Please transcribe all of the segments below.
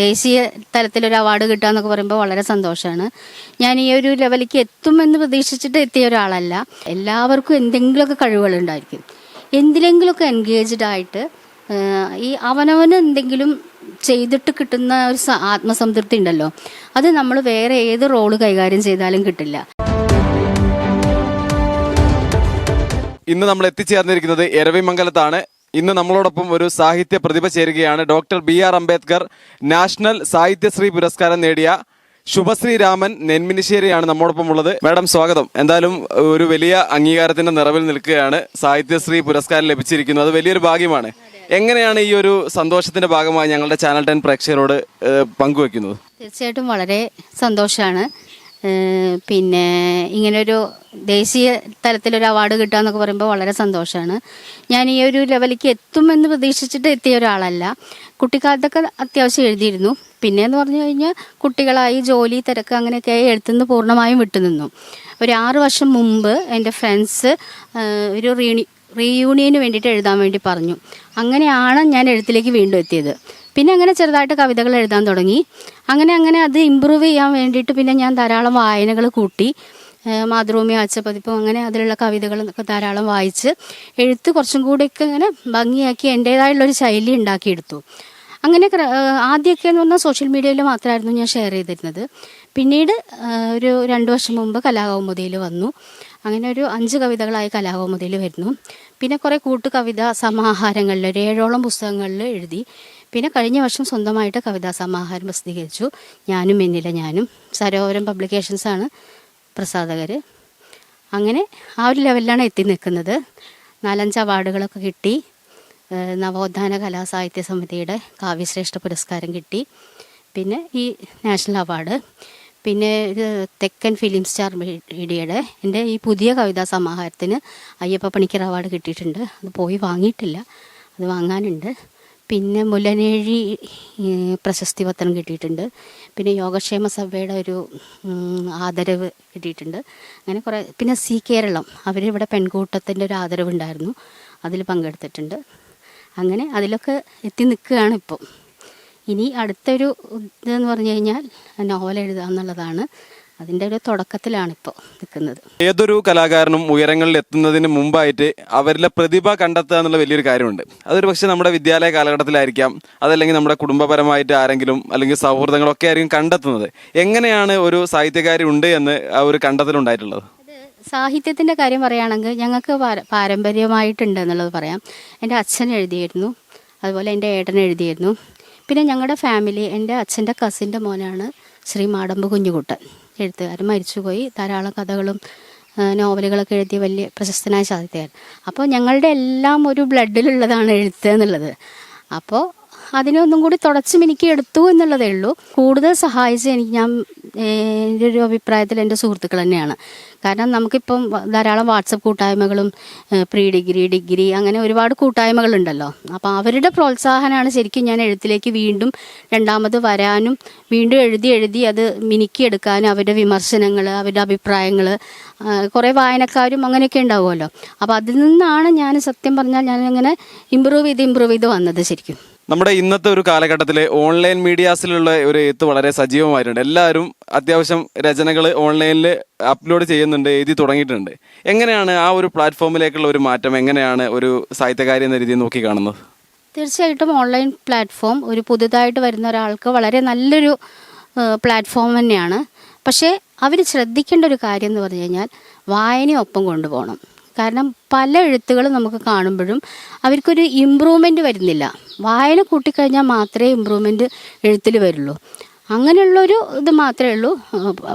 ദേശീയ തലത്തിലൊരു അവാർഡ് കിട്ടുക എന്നൊക്കെ പറയുമ്പോൾ വളരെ സന്തോഷമാണ്. ഞാൻ ഈ ഒരു ലെവലിലേക്ക് എത്തുമെന്ന് പ്രതീക്ഷിച്ചിട്ട് എത്തിയ ഒരാളല്ല. എല്ലാവർക്കും എന്തെങ്കിലുമൊക്കെ കഴിവുകളുണ്ടായിരിക്കും എന്തിലെങ്കിലുമൊക്കെ എൻഗേജ്ഡ് ആയിട്ട് ഈ അവനവന് എന്തെങ്കിലും ചെയ്തിട്ട് കിട്ടുന്ന ഒരു ആത്മസംതൃപ്തി ഉണ്ടല്ലോ. അത് നമ്മൾ വേറെ ഏത് റോൾ കൈകാര്യം ചെയ്താലും കിട്ടില്ല. ഇന്ന് നമ്മൾ എത്തിച്ചേർന്നിരിക്കുന്നത് എരവിമംഗലത്താണ്. ഇന്ന് നമ്മളോടൊപ്പം ഒരു സാഹിത്യ പ്രതിഭ ചേരുകയാണ് doctor B R Ambedkar national Sahityasree പുരസ്കാരം നേടിയ ശുഭശ്രീ രാമൻ നെന്മിനിശ്ശേരിയാണ് നമ്മോടൊപ്പം ഉള്ളത്. മാഡം സ്വാഗതം. എന്തായാലും ഒരു വലിയ അംഗീകാരത്തിന്റെ നിറവിൽ നിൽക്കുകയാണ് സാഹിത്യശ്രീ പുരസ്കാരം ലഭിച്ചിരിക്കുന്നത്. അത് വലിയൊരു ഭാഗ്യമാണ്. എങ്ങനെയാണ് ഈ ഒരു സന്തോഷത്തിന്റെ ഭാഗമായി ഞങ്ങളുടെ ചാനൽ ടെൻ പ്രേക്ഷകരോട് പങ്കുവെക്കുന്നത്? തീർച്ചയായിട്ടും വളരെ സന്തോഷമാണ്. പിന്നെ ഇങ്ങനൊരു ദേശീയ തലത്തിലൊരു അവാർഡ് കിട്ടുക എന്നൊക്കെ പറയുമ്പോൾ വളരെ സന്തോഷമാണ്. ഞാൻ ഈ ഒരു ലെവലിലേക്ക് എത്തുമെന്ന് പ്രതീക്ഷിച്ചിട്ട് എത്തിയ ഒരാളല്ല. കുട്ടിക്കാലത്തൊക്കെ അത്യാവശ്യം എഴുതിയിരുന്നു. പിന്നെ എന്ന് പറഞ്ഞു കഴിഞ്ഞാൽ കുട്ടികളായി ജോലി തിരക്ക് അങ്ങനെയൊക്കെ എഴുത്തുനിന്ന് പൂർണമായും വിട്ടുനിന്നു. ഒരു ആറ് വർഷം മുമ്പ് എന്റെ ഫ്രണ്ട്സ് ഒരു റീയൂണിയന് വേണ്ടിയിട്ട് എഴുതാൻ വേണ്ടി പറഞ്ഞു. അങ്ങനെയാണ് ഞാൻ എഴുത്തിലേക്ക് വീണ്ടും എത്തിയത്. പിന്നെ അങ്ങനെ ചെറുതായിട്ട് കവിതകൾ എഴുതാൻ തുടങ്ങി. അങ്ങനെ അങ്ങനെ അത് ഇമ്പ്രൂവ് ചെയ്യാൻ വേണ്ടിയിട്ട് പിന്നെ ഞാൻ ധാരാളം വായനകൾ കൂട്ടി. മാതൃഭൂമി ആഴ്ചപ്പതിപ്പും അങ്ങനെ അതിലുള്ള കവിതകളൊക്കെ ധാരാളം വായിച്ച് എഴുത്ത് കുറച്ചും കൂടിയൊക്കെ ഇങ്ങനെ ഭംഗിയാക്കി എന്റേതായുള്ളൊരു ശൈലി ഉണ്ടാക്കിയെടുത്തു. അങ്ങനെ ആദ്യമൊക്കെ എന്ന് പറഞ്ഞാൽ സോഷ്യൽ മീഡിയയിൽ മാത്രമായിരുന്നു ഞാൻ ഷെയർ ചെയ്തിരുന്നത്. പിന്നീട് ഒരു രണ്ട് വർഷം മുമ്പ് കലാകൗമുദിയിൽ വന്നു. അങ്ങനെ ഒരു അഞ്ച് കവിതകളായി കലാകൗമുദിയിൽ വരുന്നു. പിന്നെ കുറേ കൂട്ടുകവിത സമാഹാരങ്ങളിൽ ഒരു ഏഴോളം പുസ്തകങ്ങളിൽ എഴുതി. പിന്നെ കഴിഞ്ഞ വർഷം സ്വന്തമായിട്ട് കവിതാ സമാഹാരം പ്രസിദ്ധീകരിച്ചു. ഞാനും എന്നില്ല ഞാനും. സരോവരം പബ്ലിക്കേഷൻസാണ് പ്രസാധകർ അങ്ങനെ ആ ഒരു ലെവലിലാണ് എത്തി നിൽക്കുന്നത്. നാലഞ്ച് അവാർഡുകളൊക്കെ കിട്ടി. നവോത്ഥാന കലാസാഹിത്യ സമിതിയുടെ കാവ്യശ്രേഷ്ഠ പുരസ്കാരം കിട്ടി. പിന്നെ ഈ നാഷണൽ അവാർഡ്. പിന്നെ ഇത് തെക്കൻ ഫിലിം സ്റ്റാർ മീഡിയയുടെ എന്റെ ഈ പുതിയ കവിതാ സമാഹാരത്തിന് അയ്യപ്പ പണിക്കർ അവാർഡ് കിട്ടിയിട്ടുണ്ട്. അത് പോയി വാങ്ങിയിട്ടില്ല. അത് വാങ്ങാനുണ്ട്. പിന്നെ മുല്ലനേഴി പ്രശസ്തി പത്രം കിട്ടിയിട്ടുണ്ട്. പിന്നെ യോഗക്ഷേമ സഭയുടെ ഒരു ആദരവ് കിട്ടിയിട്ടുണ്ട്. അങ്ങനെ കുറേ പിന്നെ സി കേരളം അവരിവിടെ പെൺകൂട്ടത്തിന്റെ ഒരു ആദരവുണ്ടായിരുന്നു. അതിൽ പങ്കെടുത്തിട്ടുണ്ട്. അങ്ങനെ അതിലൊക്കെ എത്തി നിൽക്കുകയാണ് ഇപ്പം. ഇനി അടുത്തൊരു ഇതെന്ന് പറഞ്ഞു കഴിഞ്ഞാൽ നോവൽ എഴുതുക എന്നുള്ളതാണ്. അതിന്റെ ഒരു തുടക്കത്തിലാണിപ്പോൾ നിൽക്കുന്നത്. ഏതൊരു കലാകാരനും ഉയരങ്ങളിൽ എത്തുന്നതിന് മുമ്പായിട്ട് അവരിലെ പ്രതിഭ കണ്ടെത്തുക എന്നുള്ള വലിയൊരു കാര്യമുണ്ട്. അതൊരു പക്ഷേ നമ്മുടെ വിദ്യാലയ കാലഘട്ടത്തിലായിരിക്കാം. അതല്ലെങ്കിൽ നമ്മുടെ കുടുംബപരമായിട്ട് ആരെങ്കിലും അല്ലെങ്കിൽ സൗഹൃദങ്ങളൊക്കെ ആയിരിക്കും കണ്ടെത്തുന്നത്. എങ്ങനെയാണ് ഒരു സാഹിത്യകാരി ഉണ്ട് എന്ന് ആ ഒരു കണ്ടെത്തലുണ്ടായിട്ടുള്ളത് സാഹിത്യത്തിന്റെ കാര്യം പറയുകയാണെങ്കിൽ ഞങ്ങൾക്ക് പാര- പാരമ്പര്യമായിട്ടുണ്ട് എന്നുള്ളത് പറയാം. എന്റെ അച്ഛൻ എഴുതിയിരുന്നു. അതുപോലെ എന്റെ ഏട്ടൻ എഴുതിയിരുന്നു. പിന്നെ ഞങ്ങളുടെ ഫാമിലി എന്റെ അച്ഛന്റെ കസിന്റെ മോനാണ് ശ്രീ മാടമ്പ് കുഞ്ഞുകുട്ടൻ. എഴുത്തുകാരൻ മരിച്ചുപോയി. ധാരാളം കഥകളും നോവലുകളൊക്കെ എഴുതിയ വലിയ പ്രശസ്തനായ സാഹിത്യകാരൻ. അപ്പോൾ ഞങ്ങളുടെ എല്ലാം ഒരു ബ്ലഡിലുള്ളതാണ് എഴുത്ത് എന്നുള്ളത്. അപ്പോൾ അതിനൊന്നും കൂടി തുടച്ച് മിനിക്ക് എടുത്തു എന്നുള്ളതേ ഉള്ളൂ. കൂടുതൽ സഹായിച്ച് എനിക്ക് ഞാൻ എന്റെ ഒരു അഭിപ്രായത്തിൽ എന്റെ സുഹൃത്തുക്കൾ തന്നെയാണ്. കാരണം നമുക്കിപ്പം ധാരാളം വാട്സപ്പ് കൂട്ടായ്മകളും പ്രീ ഡിഗ്രി ഡിഗ്രി അങ്ങനെ ഒരുപാട് കൂട്ടായ്മകളുണ്ടല്ലോ. അപ്പോൾ അവരുടെ പ്രോത്സാഹനമാണ് ശരിക്കും ഞാൻ എഴുത്തിലേക്ക് വീണ്ടും രണ്ടാമത് വരാനും വീണ്ടും എഴുതി എഴുതി അത് മിനുക്കിയെടുക്കാനും അവരുടെ വിമർശനങ്ങൾ അവരുടെ അഭിപ്രായങ്ങൾ കുറേ വായനക്കാരും അങ്ങനെയൊക്കെ ഉണ്ടാവുമല്ലോ. അപ്പോൾ അതിൽ നിന്നാണ് ഞാൻ സത്യം പറഞ്ഞാൽ ഞാൻ അങ്ങനെ ഇമ്പ്രൂവ് ചെയ്ത് ഇമ്പ്രൂവ് ചെയ്ത് വന്നത് ശരിക്കും. നമ്മുടെ ഇന്നത്തെ ഒരു കാലഘട്ടത്തിൽ ഓൺലൈൻ മീഡിയാസിലുള്ള ഒരു എഴുത്ത് വളരെ സജീവമായിട്ടുണ്ട്. എല്ലാവരും അത്യാവശ്യം രചനകൾ ഓൺലൈനിൽ അപ്ലോഡ് ചെയ്യുന്നുണ്ട് എഴുതി തുടങ്ങിയിട്ടുണ്ട്. എങ്ങനെയാണ് ആ ഒരു പ്ലാറ്റ്ഫോമിലേക്കുള്ള ഒരു മാറ്റം? എങ്ങനെയാണ് ഒരു സാഹിത്യകാരി എന്ന രീതിയിൽ നോക്കി കാണുന്നത്? തീർച്ചയായിട്ടും ഓൺലൈൻ പ്ലാറ്റ്ഫോം ഒരു പുതുതായിട്ട് വരുന്ന ഒരാൾക്ക് വളരെ നല്ലൊരു പ്ലാറ്റ്ഫോം തന്നെയാണ്. പക്ഷേ അവർ ശ്രദ്ധിക്കേണ്ട ഒരു കാര്യം എന്ന് പറഞ്ഞു കഴിഞ്ഞാൽ വായനയൊപ്പം കൊണ്ടുപോകണം. കാരണം പല എഴുത്തുകളും നമുക്ക് കാണുമ്പോഴും അവർക്കൊരു ഇമ്പ്രൂവ്മെന്റ് വരുന്നില്ല. വായന കൂട്ടിക്കഴിഞ്ഞാൽ മാത്രമേ ഇമ്പ്രൂവ്മെന്റ് എഴുത്തിൽ വരുള്ളൂ. അങ്ങനെയുള്ളൊരു ഇത് മാത്രമേ ഉള്ളൂ.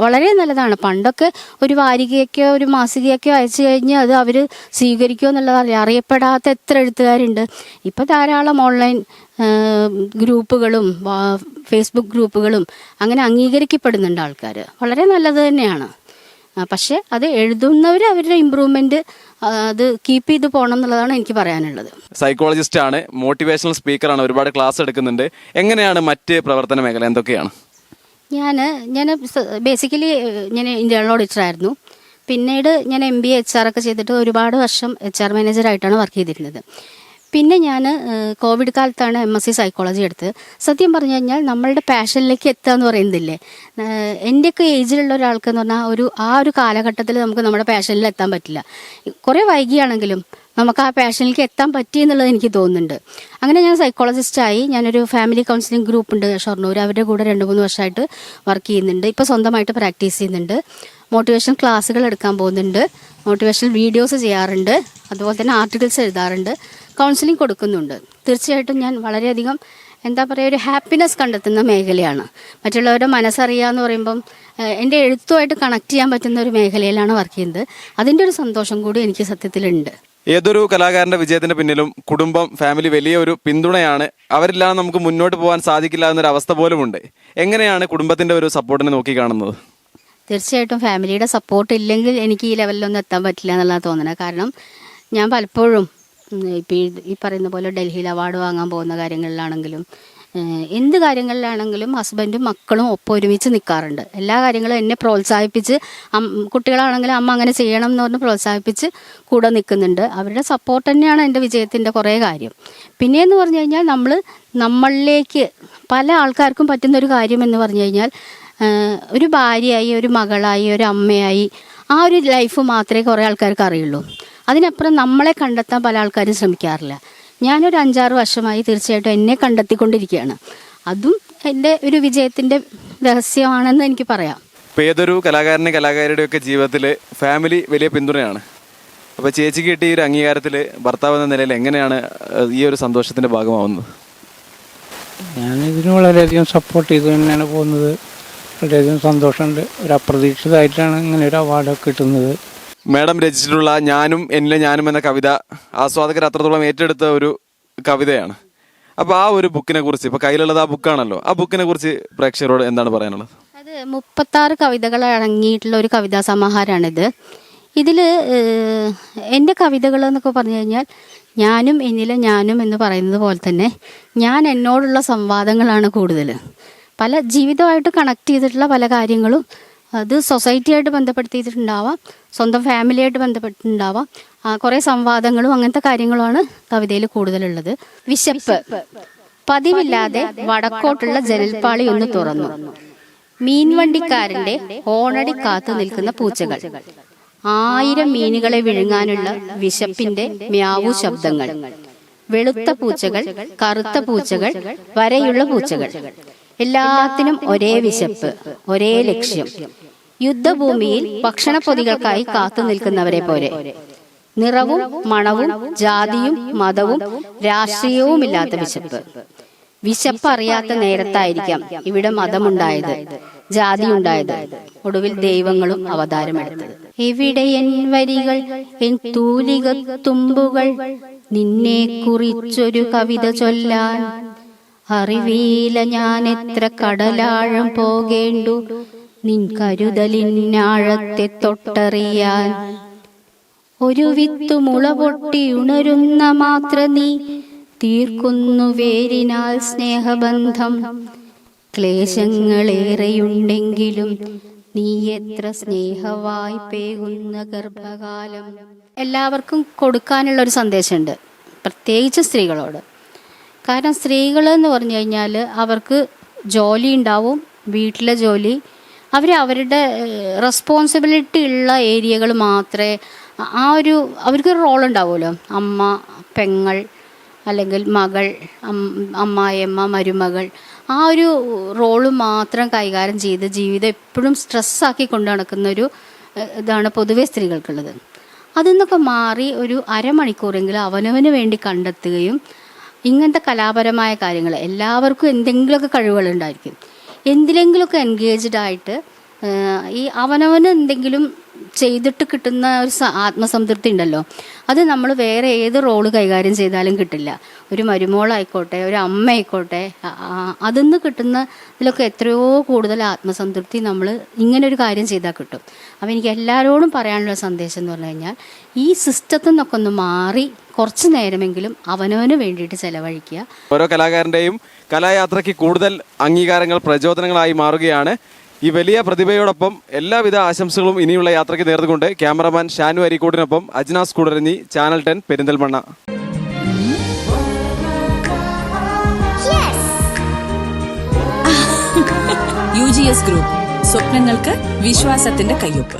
വളരെ നല്ലതാണ്. പണ്ടൊക്കെ ഒരു വാരികയൊക്കെയോ ഒരു മാസികയൊക്കെയോ അയച്ചു കഴിഞ്ഞാൽ അത് അവർ സ്വീകരിക്കുമോ എന്നുള്ളത് അറിയപ്പെടാത്ത എത്ര എഴുത്തുകാരുണ്ട്. ഇപ്പോൾ ധാരാളം ഓൺലൈൻ ഗ്രൂപ്പുകളും ഫേസ്ബുക്ക് ഗ്രൂപ്പുകളും അങ്ങനെ അംഗീകരിക്കപ്പെടുന്നുണ്ട് ആൾക്കാർ വളരെ നല്ലത് തന്നെയാണ്. പക്ഷേ അത് എഴുതുന്നവർ അവരുടെ ഇമ്പ്രൂവ്മെന്റ് അത് കീപ്പ് ചെയ്ത് പോകണം എന്നുള്ളതാണ് എനിക്ക് പറയാനുള്ളത്. സൈക്കോളജിസ്റ്റ് ആണ് മോട്ടിവേഷണൽ സ്പീക്കറാണ് ഒരുപാട് ക്ലാസ് എടുക്കുന്നുണ്ട്. എങ്ങനെയാണ് മറ്റ് പ്രവർത്തന മേഖല എന്തൊക്കെയാണ്? ഞാൻ ഞാൻ ബേസിക്കലി ഞാൻ ഇന്റേണൽ ഓഡിറ്ററായിരുന്നു പിന്നീട് ഞാൻ എം ബി എച്ച് ആർ ഒക്കെ ചെയ്തിട്ട് ഒരുപാട് വർഷം എച്ച് ആർ മാനേജറായിട്ടാണ് വർക്ക് ചെയ്തിരുന്നത്. പിന്നെ ഞാൻ കോവിഡ് കാലത്താണ് എം എസ് സി സൈക്കോളജി എടുത്തത്. സത്യം പറഞ്ഞു കഴിഞ്ഞാൽ നമ്മളുടെ പാഷനിലേക്ക് എത്തുക എന്ന് പറയുന്നില്ലേ? എന്റെയൊക്കെ ഏജിലുള്ള ഒരാൾക്ക് എന്ന് പറഞ്ഞാൽ ഒരു ആ ഒരു കാലഘട്ടത്തിൽ നമുക്ക് നമ്മുടെ പാഷനിൽ എത്താൻ പറ്റില്ല. കുറേ വൈകിയാണെങ്കിലും നമുക്ക് ആ പാഷനിലേക്ക് എത്താൻ പറ്റി എന്നുള്ളത് എനിക്ക് തോന്നുന്നുണ്ട്. അങ്ങനെ ഞാൻ സൈക്കോളജിസ്റ്റായി ഞാനൊരു ഫാമിലി കൗൺസിലിംഗ് ഗ്രൂപ്പ് ഉണ്ട് ഷൊർണൂർ അവരുടെ കൂടെ രണ്ട് മൂന്ന് വർഷമായിട്ട് വർക്ക് ചെയ്യുന്നുണ്ട്. ഇപ്പോൾ സ്വന്തമായിട്ട് പ്രാക്ടീസ് ചെയ്യുന്നുണ്ട്. മോട്ടിവേഷൻ ക്ലാസ്സുകൾ എടുക്കാൻ പോകുന്നുണ്ട്. മോട്ടിവേഷണൽ വീഡിയോസ് ചെയ്യാറുണ്ട്. അതുപോലെ തന്നെ ആർട്ടിക്കിൾസ് എഴുതാറുണ്ട്. കൗൺസിലിംഗ് കൊടുക്കുന്നുണ്ട്. തീർച്ചയായിട്ടും ഞാൻ വളരെയധികം എന്താ പറയുക ഒരു ഹാപ്പിനെസ് കണ്ടെത്തുന്ന മേഖലയാണ്. മറ്റുള്ളവരുടെ മനസ്സറിയുക എന്ന് പറയുമ്പം എന്റെ എഴുത്തുമായിട്ട് കണക്ട് ചെയ്യാൻ പറ്റുന്ന ഒരു മേഖലയിലാണ് വർക്ക് ചെയ്യുന്നത്. അതിന്റെ ഒരു സന്തോഷം കൂടി എനിക്ക് സത്യത്തിലുണ്ട്. ഏതൊരു കലാകാരന്റെ വിജയത്തിന്റെ പിന്നിലും കുടുംബം ഫാമിലി വലിയ ഒരു പിന്തുണയാണ്. അവരില്ലാതെ നമുക്ക് മുന്നോട്ട് പോകാൻ സാധിക്കില്ല എന്നൊരു അവസ്ഥ പോലും ഉണ്ട്. എങ്ങനെയാണ് കുടുംബത്തിന്റെ ഒരു സപ്പോർട്ടിനെ നോക്കി കാണുന്നത്? തീർച്ചയായിട്ടും ഫാമിലിയുടെ സപ്പോർട്ട് ഇല്ലെങ്കിൽ എനിക്ക് ഈ ലെവലിലൊന്നും എത്താൻ പറ്റില്ല എന്നുള്ളതാണ് തോന്നുന്നത് കാരണം ഞാൻ പലപ്പോഴും ഇപ്പോൾ ഈ പറയുന്ന പോലെ ഡൽഹിയിൽ അവാർഡ് വാങ്ങാൻ പോകുന്ന കാര്യങ്ങളിലാണെങ്കിലും എന്ത് കാര്യങ്ങളിലാണെങ്കിലും ഹസ്ബൻഡും മക്കളും ഒപ്പം ഒരുമിച്ച് നിൽക്കാറുണ്ട് എല്ലാ കാര്യങ്ങളും എന്നെ പ്രോത്സാഹിപ്പിച്ച് കുട്ടികളാണെങ്കിലും അമ്മ അങ്ങനെ ചെയ്യണം എന്ന് പറഞ്ഞ് പ്രോത്സാഹിപ്പിച്ച് കൂടെ നിൽക്കുന്നുണ്ട് അവരുടെ സപ്പോർട്ട് തന്നെയാണ് എന്റെ വിജയത്തിന്റെ കുറേ കാര്യം. പിന്നെയെന്ന് പറഞ്ഞു കഴിഞ്ഞാൽ നമ്മൾ നമ്മളിലേക്ക് പല ആൾക്കാർക്കും പറ്റുന്ന ഒരു കാര്യം എന്ന് പറഞ്ഞു കഴിഞ്ഞാൽ ഒരു ഭാര്യയായി ഒരു മകളായി ഒരു അമ്മയായി ആ ഒരു ലൈഫ് മാത്രമേ കുറേ ആൾക്കാർക്ക് അറിയുള്ളൂ. അതിനപ്പുറം നമ്മളെ കണ്ടെത്താൻ പല ആൾക്കാരും ശ്രമിക്കാറില്ല. ഞാനൊരു അഞ്ചാറ് വർഷമായി തീർച്ചയായിട്ടും എന്നെ കണ്ടെത്തിക്കൊണ്ടിരിക്കുകയാണ്. അതും എന്റെ ഒരു വിജയത്തിന്റെ രഹസ്യമാണെന്ന് എനിക്ക് പറയാം. ഇപ്പോൾ ഏതൊരു കലാകാരന്റെ കലാകാരിയുടെ ഒക്കെ ജീവിതത്തിൽ ഫാമിലി വലിയ പിന്തുണയാണ്. അപ്പോൾ ചേച്ചി കിട്ടിയ ഈ ഒരു അംഗീകാരത്തിൽ ഭർത്താവ് എന്ന നിലയിൽ എങ്ങനെയാണ് ഈ ഒരു സന്തോഷത്തിന്റെ ഭാഗമാവുന്നത്? ഞാൻ ഇതിന് വളരെയധികം സപ്പോർട്ട് ചെയ്ത് തന്നെയാണ് പോകുന്നത്. വളരെയധികം സന്തോഷമുണ്ട്. ഒരു അപ്രതീക്ഷിതമായിട്ടാണ് ഇങ്ങനെ ഒരു അവാർഡൊക്കെ കിട്ടുന്നത്. മാഡം രചിച്ചിട്ടുള്ള ഞാനും എന്നിലെ ഞാനും എന്ന കവിത ആസ്വാദകർ അത്രത്തോളം ഏറ്റെടുത്ത ഒരു കവിതയാണ്. അപ്പൊ ആ ഒരു ബുക്കിനെ കുറിച്ച് ഇപ്പൊ കയ്യിലുള്ളത് ആ ബുക്കാണല്ലോ ആ ബുക്കിനെ കുറിച്ച് പ്രേക്ഷകരോട് എന്താണ് പറയാനുള്ളത്? അത് മുപ്പത്താറ് കവിതകൾ അടങ്ങിയിട്ടുള്ള ഒരു കവിതാ സമാഹാരമാണിത് ഇതിൽ എന്റെ കവിതകൾ എന്നൊക്കെ പറഞ്ഞു കഴിഞ്ഞാൽ ഞാനും എന്നിലെ ഞാനും എന്ന് പറയുന്നത് പോലെ തന്നെ ഞാൻ എന്നോടുള്ള സംവാദങ്ങളാണ് കൂടുതൽ പല ജീവിതമായിട്ട് കണക്ട് ചെയ്തിട്ടുള്ള പല കാര്യങ്ങളും അത് സൊസൈറ്റിയായിട്ട് ബന്ധപ്പെടുത്തിയിട്ടുണ്ടാവാം. സ്വന്തം ഫാമിലിയായിട്ട് ബന്ധപ്പെട്ടിട്ടുണ്ടാവാം. കുറേ സംവാദങ്ങളും അങ്ങനത്തെ കാര്യങ്ങളുമാണ് കവിതയിൽ കൂടുതലുള്ളത്. വിശപ്പ്. പതിവില്ലാതെ വടക്കോട്ടുള്ള ജനൽപ്പാളി ഒന്ന് തുറന്നു. മീൻവണ്ടിക്കാരന്റെ ഓണടി കാത്തു നിൽക്കുന്ന പൂച്ചകൾ. ആയിരം മീനുകളെ വിഴുങ്ങാനുള്ള വിശപ്പിന്റെ മ്യാവു ശബ്ദങ്ങൾ. വെളുത്ത പൂച്ചകൾ കറുത്ത പൂച്ചകൾ വരെയുള്ള പൂച്ചകൾ. എല്ലാത്തിനും ഒരേ വിശപ്പ് ഒരേ ലക്ഷ്യം. യുദ്ധഭൂമിയിൽ ഭക്ഷണപ്പൊതികൾക്കായി കാത്തു നിൽക്കുന്നവരെ പോലെ. നിറവും മണവും ജാതിയും മതവും രാഷ്ട്രീയവുമില്ലാത്ത വിശപ്പ്. വിശപ്പ്. അറിയാത്ത നേരത്തായിരിക്കാം ഇവിടെ മതമുണ്ടായത്. ജാതി ഉണ്ടായത് ഒടുവിൽ ദൈവങ്ങളും അവതാരമെടുത്തത്. എവിടെ എൻ വരികൾ എൻ തൂലിക തുമ്പുകൾ നിന്നെ കുറിച്ചൊരു കവിത ചൊല്ലാൻ. അറിവീല ഞാൻ എത്ര കടലാഴം പോകേണ്ടു. നിൻ കരുതലിനാഴത്തെ തൊട്ടറിയാൻ. ഒരു വിത്തു മുള പൊട്ടി ഉണരുന്ന മാത്ര നീ തീർക്കുന്നു വേരിനാൽ സ്നേഹബന്ധം. ക്ലേശങ്ങളേറെയുണ്ടെങ്കിലും നീ എത്ര സ്നേഹമായി പേകുന്ന ഗർഭകാലം. എല്ലാവർക്കും കൊടുക്കാനുള്ള ഒരു സന്ദേശമുണ്ട് പ്രത്യേകിച്ച് സ്ത്രീകളോട്. കാരണം സ്ത്രീകൾ എന്ന് പറഞ്ഞു കഴിഞ്ഞാൽ അവർക്ക് ജോലി ഉണ്ടാവും വീട്ടിലെ ജോലി അവർ അവരുടെ റെസ്പോൺസിബിലിറ്റി ഉള്ള ഏരിയകൾ മാത്രമേ ആ ഒരു അവർക്ക് റോൾ ഉണ്ടാവുമല്ലോ. അമ്മ പെങ്ങൾ അല്ലെങ്കിൽ മകൾ അമ്മായിയമ്മ മരുമകൾ. ആ ഒരു റോൾ മാത്രം കൈകാര്യം ചെയ്ത് ജീവിതം എപ്പോഴും സ്ട്രെസ്സാക്കി കൊണ്ട് നടക്കുന്ന ഒരു ഇതാണ് പൊതുവെ സ്ത്രീകൾക്കുള്ളത്. അതിൽ നിന്നൊക്കെ മാറി ഒരു അരമണിക്കൂറെങ്കിലും അവനവന് വേണ്ടി കണ്ടെത്തുകയും ഇങ്ങനത്തെ കലാപരമായ കാര്യങ്ങൾ എല്ലാവർക്കും എന്തെങ്കിലുമൊക്കെ കഴിവുകളുണ്ടായിരിക്കും എന്തിലെങ്കിലുമൊക്കെ എൻഗേജ്ഡ് ആയിട്ട് ഈ അവനവന് എന്തെങ്കിലും ചെയ്തിട്ട് കിട്ടുന്ന ഒരു ആത്മസംതൃപ്തി ഉണ്ടല്ലോ. അത് നമ്മൾ വേറെ ഏത് റോൾ കൈകാര്യം ചെയ്താലും കിട്ടില്ല. ഒരു മരുമോളായിക്കോട്ടെ ഒരു അമ്മ ആയിക്കോട്ടെ അതിൽ നിന്ന് കിട്ടുന്ന ഇതിലൊക്കെ എത്രയോ കൂടുതൽ ആത്മസംതൃപ്തി നമ്മൾ ഇങ്ങനെ ഒരു കാര്യം ചെയ്താൽ കിട്ടും. അപ്പോൾ എനിക്ക് എല്ലാവരോടും പറയാനുള്ള സന്ദേശം എന്ന് പറഞ്ഞു കഴിഞ്ഞാൽ ഈ സിസ്റ്റത്തിൽ നിന്നൊക്കെ ഒന്ന് മാറി കുറച്ച് നേരമെങ്കിലും അവനവന് വേണ്ടിയിട്ട് ചെലവഴിക്കുക. ഓരോ കലാകാരന്റെയും കലായാത്രയ്ക്ക് കൂടുതൽ അംഗീകാരങ്ങൾ പ്രചോദനങ്ങളായി മാറുകയാണ് ഈ വലിയ പ്രതിഭയോടൊപ്പം എല്ലാവിധ ആശംസകളും ഇനിയുള്ള യാത്രയ്ക്ക് നേർന്നുകൊണ്ട് cameraman Shanu അരിക്കോടിനൊപ്പം Ajnas Koodaranji channel ten Perinthalmanna. U G S group. സ്വപ്നങ്ങൾക്ക് വിശ്വാസത്തിന്റെ കയ്യൊപ്പ്.